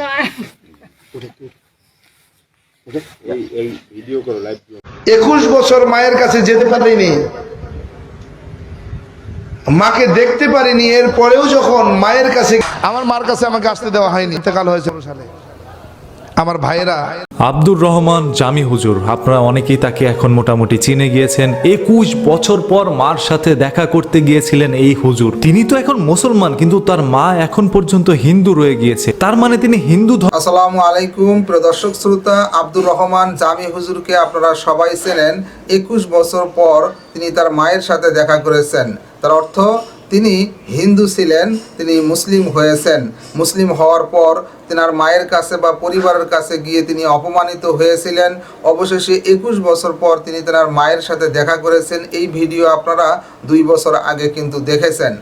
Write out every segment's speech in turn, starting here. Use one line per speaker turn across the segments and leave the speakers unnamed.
নয়।
একুশ বছর মায়ের কাছে যেতে পারিনি। মাকে দেখতে পারিনি এর পরেও যখন মায়ের কাছে আমার মার কাছে আমাকে আসতে দেওয়া হয়নি। ইন্তেকাল হয়েছে সালে। আমার ভাইয়েরা।
আব্দুর রহমান জামি হুজুর আপনারা অনেকেই তাকে এখন মোটামুটি চিনে গিয়েছেন। একুশ বছর পর মার সাথে দেখা করতে গিয়েছিলেন এই হুজুর। তিনি তো এখন মুসলমান কিন্তু তার মা এখন পর্যন্ত হিন্দু রয়ে গিয়েছে। তার মানে তিনি হিন্দু ধর্ম
আসসালামু আলাইকুম প্রিয় দর্শক শ্রোতা আব্দুর রহমান জামি হুজুরকে আপনারা সবাই চেনেন। একুশ বছর পর তিনি তার মায়ের সাথে দেখা করেছেন। তার অর্থ তিনি হিন্দু ছিলেন, তিনি মুসলিম হয়েছেন। মুসলিম হওয়ার পর তেনার মায়ের কাছে বা পরিবারের কাছে গিয়ে তিনি অপমানিত হয়েছিলেন। অবশেষে একুশ বছর পর তিনি তেনার মায়ের সাথে দেখা করেছেন। এই ভিডিও আপনারা দুই বছর আগে কিন্তু দেখেছেন।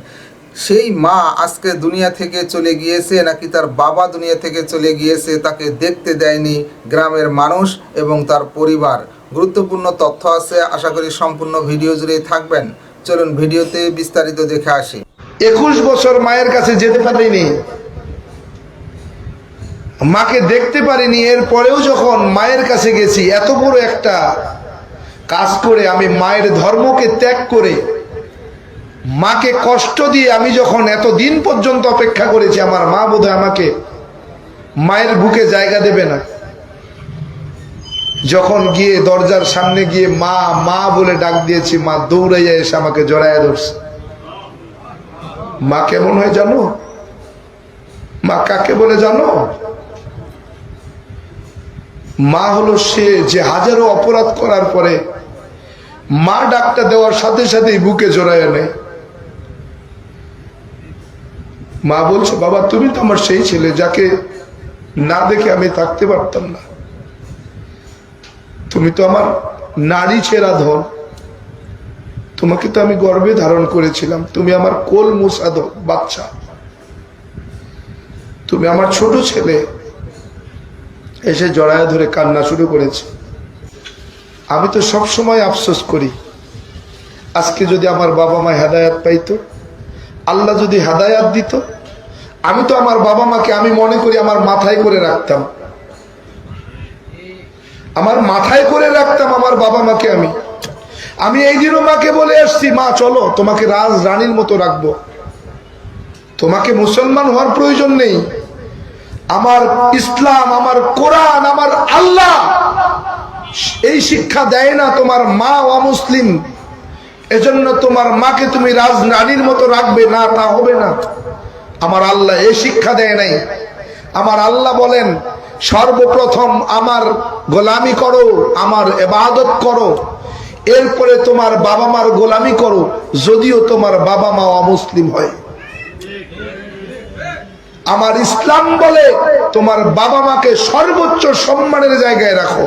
সেই মা আজকে দুনিয়া থেকে চলে গিয়েছে, নাকি তার বাবা দুনিয়া থেকে চলে গিয়েছে, তাকে দেখতে দেয়নি গ্রামের মানুষ এবং তার পরিবার। গুরুত্বপূর্ণ তথ্য আছে, আশা করি সম্পূর্ণ ভিডিও জুড়েই থাকবেন। চলুন ভিডিওতে বিস্তারিত দেখে আসি।
একুশ বছর মায়ের কাছে যেতে পারিনি। মাকে দেখতে পারিনি এর পরেও যখন মায়ের কাছে গেছি, এত বড় একটা কাজ করে আমি মায়ের ধর্মকে ত্যাগ করে, মাকে কষ্ট দিয়ে আমি যখন এত দিন পর্যন্ত অপেক্ষা করেছি, আমার মা বোধহয় আমাকে মায়ের বুকে জায়গা দেবে না। যখন গিয়ে দরজার সামনে গিয়ে মা মা বলে ডাক দিয়েছি, মা দৌড়াইয়া এসে আমাকে জড়াইয়া ধরছে। মা কেমন হয় জানো? মা কাকে বলে জানো? মা হলো সে যে হাজারো অপরাধ করার পরে মা ডাকটা দেওয়ার সাথে সাথেই বুকে জড়াইয়া নেয়। মা বলছে, বাবা, তুমি তো আমার সেই ছেলে যাকে না দেখে আমি থাকতে পারতাম না। তুমি তো আমার নারী ছেঁড়া ধন। তোমাকে তো আমি গর্বে ধারণ করেছিলাম। তুমি আমার কোল মুসাদ বাচ্চা। তুমি আমার ছোট ছেলে। এসে জড়ায় ধরে কান্না শুরু করেছে। আমি তো সব সময় আফসোস করি। আজকে যদি আমার বাবা মা হেদায়াত পাইতো, আল্লাহ যদি হেদায়াত দিত, আমি তো আমার বাবা মাকে আমি মনে করি আমার মাথায় করে রাখতাম। আমার মাথায় করে রাখতাম আমার বাবা মাকে আমি। আমি এই দিনও মাকে বলে আসছি মা, চলো, তোমাকে রাজ রানীর মতো রাখব। তোমাকে মুসলমান হওয়ার প্রয়োজন নেই। আমার ইসলাম, আমার কোরআন, আমার আল্লাহ, এই শিক্ষা দেয় না তোমার মা অমুসলিম। এজন্য তোমার মাকে তুমি রাজ রানীর মতো রাখবে না, তা হবে না। আমার আল্লাহ এই শিক্ষা দেয় নাই। আমার আল্লাহ বলেন সর্বপ্রথম আমার গোলামি করো, আমার এবাদত করো। এরপরে তোমার বাবা মার গোলামি করো, যদিও তোমার বাবা মা অমুসলিম হয়। আমার ইসলাম বলে তোমার বাবা মাকে সর্বোচ্চ সম্মানের জায়গায় রাখো।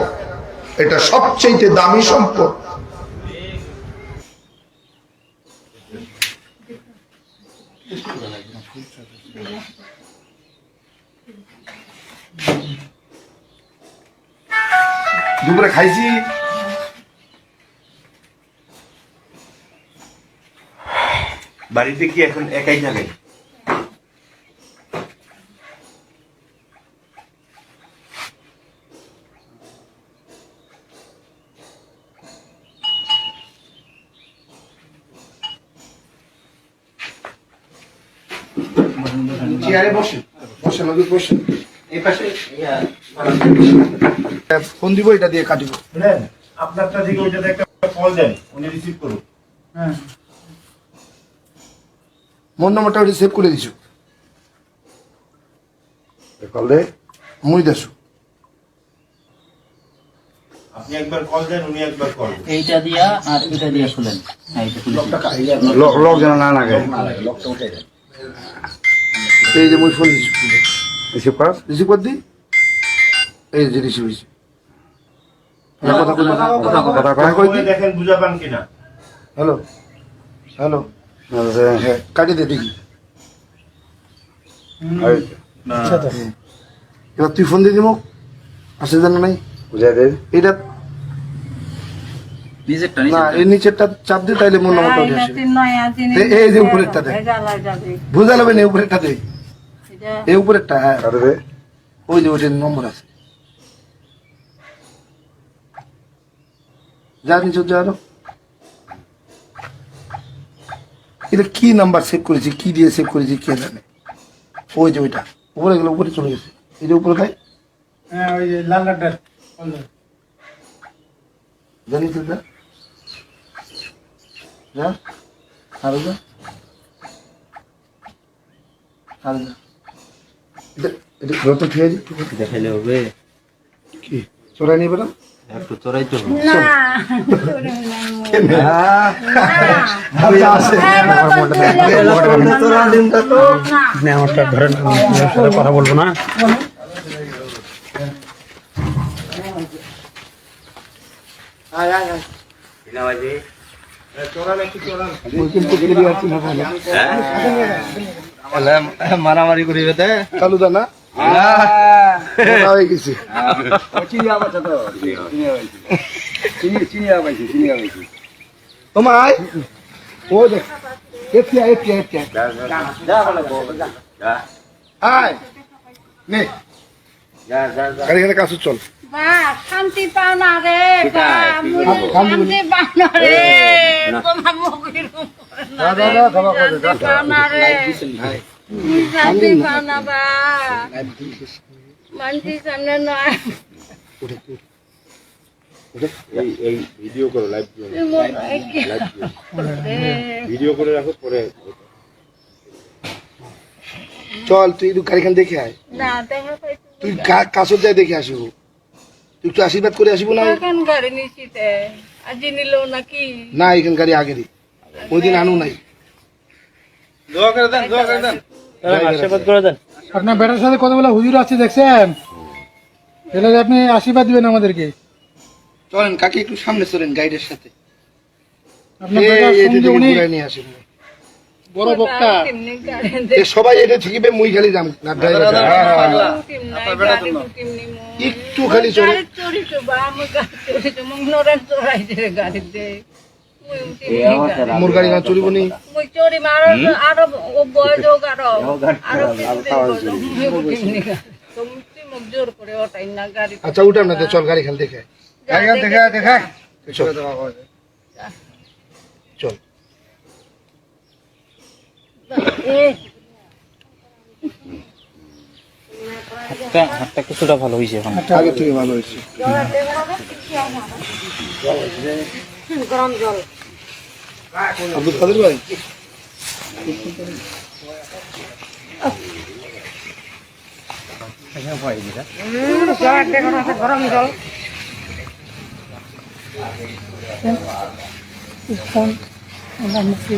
এটা সবচেয়ে দামি সম্পদ। দুপুরে খাইছি।
বাড়িতে কি এখন একাই থাকেন
চেয়ারে বসে বসে নদী বসে
এই পাশে
ফোন দিব এটা দিয়ে কাটিব।
আপনারটা থেকে ওইটাতে একটা কল দেন উনি রিসিভ করুন
মন নম্বরটা ওটা সেভ করে দিছো? কল দে। মুই দেছো?
আপনি একবার কল দেন উনি একবার কল
এইটা দিয়া আর এটা দিয়া খুলেন। হ্যাঁ
লক যেন না লাগে।
এই যে মুই ফোন দিছো।
রিসিভ কর
রিসিভ কর দি। এই যে রিসিভ হয়েছে হ্যালো হ্যালো।
হ্যাঁ
কাটি দে দেখি। এবার তুই ফোন দিয়ে দিব। আসে জানা নাই?
বুঝাই দে।
এটা
চাপ দিয়ে তাইলে মন মতো উঠে আসে। এই- এই যে উপরেরটা দেখ। বুঝা না উপরেরটা এই উপরেরটা হ্যাঁ। ওই যে ওইটার নম্বর আছে। যা নিচে যা আরও এটা কি নাম্বার সেভ করেছি কি দিয়ে সেভ করেছি কে জানে। ওই যে ওইটা উপরে গেলে উপরে চলে গেছে। এই যে উপরে তাই?
হ্যাঁ ওই যে লাল লালটা।
জানি তো যা যা আরও যা আরও যা এটা এটা রত খেয়ে
দেখাইলে হবে
কি? চড়াই নিয়ে বেড়া
একটু চড়াই তো
না।
আচ্ছা আছে
কথা বলব না
মারামারি করিবে
চালু দা না? তোমায় ও দেখ এফিয়া এফিয়া এফিয়া আয় নে গাড়ি এখানে কাছে চল
শান্তি পাও না রে শান্তি পাও না রে তোমার মুখের উপরে না রে, না না
ভিডিও করো লাইভ ভিডিও করে রাখো পরে
চল তুই একটু গাড়িখান দেখে আয়।
না
তুই কাছর যাই দেখে আসিব। তুই একটু আশীর্বাদ করে আসিব না?
এখন গাড়ি নিছিতে আজি নিল নাকি?
না এখান গাড়ি আগেরই। ওই দিন। নাই
আপনার বেটার সাথে কতগুলো হুজুর আছে দেখছেন? এলে আপনি আশীর্বাদ দিবেন আমাদেরকে।
চলেন কাকি একটু সামনে চলেন গাইডের সাথে।
আপনার বেটার সঙ্গে উনি
নিয়ে আসেন।
বড় বক্তা।
সবাই এটা মুই খালি যাম না ড্রাইভার একটু খালি চলে গাড়ি না
গাড়ি
আচ্ছা উঠাম না চল গাড়ি খান দেখে।
দেখা দেখা
চল। চল।
হাতটা কিছুটা ভালো হয়েছে এখন।
আগে থেকে ভালো হয়েছে
গরম জল।
আব্দুল কাদের ভাই?
গরম জল
তোরা আমরা না তুই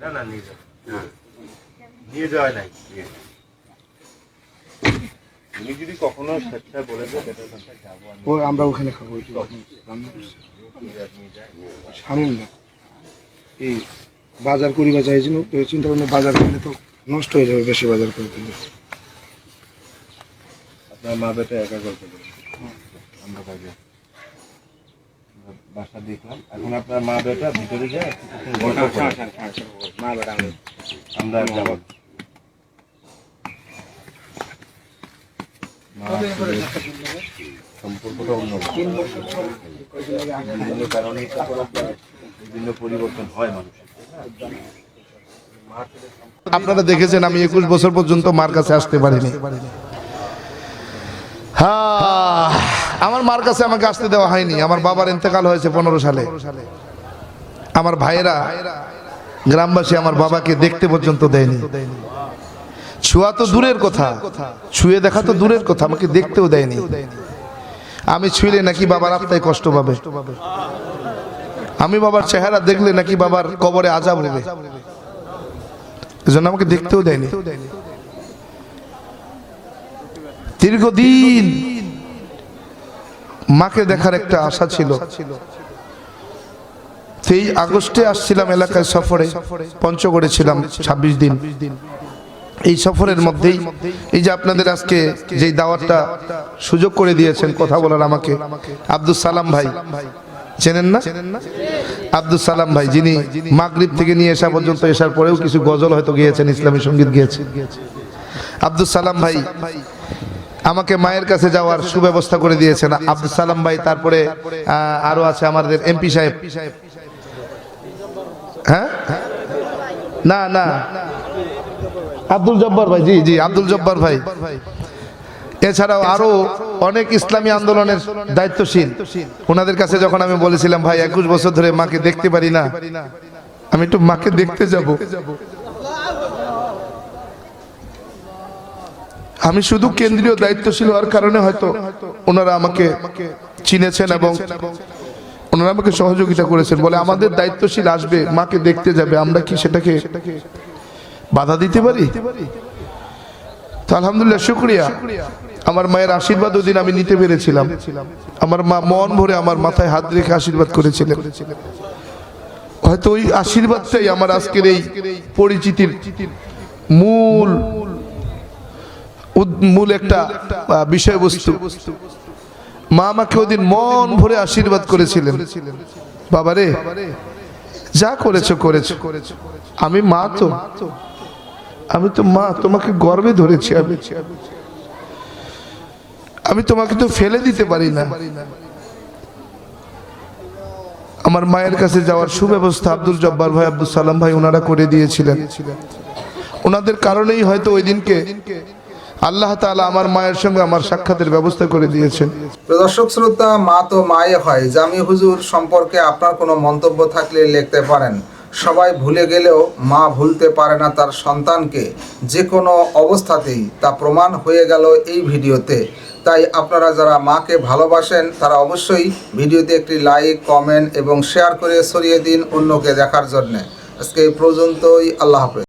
না না নিয়ে যাও। নিয়ে যাওয়া নাই। তুমি যদি কখনো বলে
ও আমরা ওখানে খাব সামনে না। এই বাজার করিবা চাইছিল তো চিন্তা করলে বাজার করলে তো নষ্ট হয়ে যাবে বেশি বাজার করে দিলে।
আপনার মা বেটা একা গল্প করে আমরা কাজে বাসা দেখলাম। এখন আপনার মা বেটা ভিতরে যায় আমরা যাব সম্পর্কটা অন্য বিভিন্ন কারণে বিভিন্ন পরিবর্তন হয় মানুষের।
আপনারা দেখেছেন আমি একুশ বছর পর্যন্ত মার কাছে আসতে পারিনি। হ্যাঁ আমার মার কাছে আমাকে আসতে দেওয়া হয়নি। আমার বাবার ইন্তেকাল হয়েছে পনেরো সালে। আমার ভাইয়েরা,
গ্রামবাসী আমার বাবাকে দেখতে পর্যন্ত দেয়নি। ছুয়া তো দূরের কথা। ছুঁয়ে দেখা তো দূরের কথা, আমাকে দেখতেও দেয়নি। আমি ছুঁলে নাকি বাবার আত্মায় কষ্ট পাবে। আমি বাবার চেহারা দেখলে নাকি বাবার কবরে আজাব হবে। এজন্য আমাকে দেখতেও দেয়নি। দীর্ঘদিন মাকে দেখার একটা আশা ছিল। সেই আগস্টে আসছিলাম এলাকায় সফরে পঞ্চগড়ে ছিলাম ছাব্বিশ দিন। এই সফরের মধ্যেই, এই যে আপনাদের আজকে যেই দাওয়াতটা সুযোগ করে দিয়েছেন কথা বলার আমাকে আব্দুল সালাম ভাই। চেনেন না? আব্দুল সালাম ভাই, যিনি মাগরিব থেকে নিয়ে আসা পর্যন্ত এসার পরেও কিছু গজল হয়তো গিয়েছেন, ইসলামী সংগীত গিয়েছে আব্দুল সালাম ভাই আমাকে মায়ের কাছে যাওয়ার সুব্যবস্থা করে দিয়েছেন আব্দুল সালাম ভাই, তারপরে আরও আছে আমাদের এমপি সাহেব। হ্যাঁ? না না। আব্দুল জব্বার ভাই, জি জি, আব্দুল জব্বার ভাই। এছাড়াও আরও অনেক ইসলামী আন্দোলনের দায়িত্বশীল। ওনাদের কাছে যখন আমি বলেছিলাম, ভাই, একুশ বছর ধরে মাকে দেখতে পারি না। আমি একটু মাকে দেখতে যাব। আমি শুধু কেন্দ্রীয় দায়িত্বশীল হওয়ার কারণে হয়তো ওনারা আমাকে চিনেছেন এবং ওনারা আমাকে সহযোগিতা করেছেন বলে আমাদের দায়িত্বশীল আসবে মাকে দেখতে যাবে আমরা কি সেটাকে বাধা দিতে পারি? তো আলহামদুলিল্লাহ শুক্রিয়া। আমার মায়ের আশীর্বাদ ওদিন আমি নিতে পেরেছিলাম। আমার মা মন ভরে আমার মাথায় হাত রেখে আশীর্বাদ করেছিলেন। হয়তো ওই আশীর্বাদটাই আমার আজকের এই পরিচিতির মূল মূল একটা বিষয়বস্তু। মা আমাকে ওদিন মন ভরে আশীর্বাদ করেছিলেন? বাবারে, যা করেছ করেছ। আমি মা তো। আমি তো মা, তোমাকে গর্বে ধরেছি আমি। আমি তোমাকে তো ফেলে দিতে পারি না। আমার মায়ের কাছে যাওয়ার সুব্যবস্থা আব্দুল জব্বার ভাই, আব্দুল সালাম ভাই ওনারা করে দিয়েছিলেন। ওনাদের কারণেই হয়তো ওই দিনকে আল্লাহ তাআলা আমার মায়ের সঙ্গে আমার সাক্ষাতের ব্যবস্থা করে দিয়েছেন।
দর্শক, শ্রোতা, মা তো মায়ে হয়। জামি হুজুর সম্পর্কে আপনার কোনো মন্তব্য থাকলে লিখতে পারেন। সবাই ভুলে গেলেও মা ভুলতে পারে না তার সন্তানকে। যে কোনো অবস্থাতেই তা প্রমাণ হয়ে গেল এই ভিডিওতে। তাই আপনারা যারা মাকে ভালোবাসেন, তারা অবশ্যই ভিডিওতে একটি লাইক, কমেন্ট এবং শেয়ার করে সরিয়ে দিন অন্যকে দেখার জন্যে। আজকে এই পর্যন্তই। আল্লাহ হাফেজ।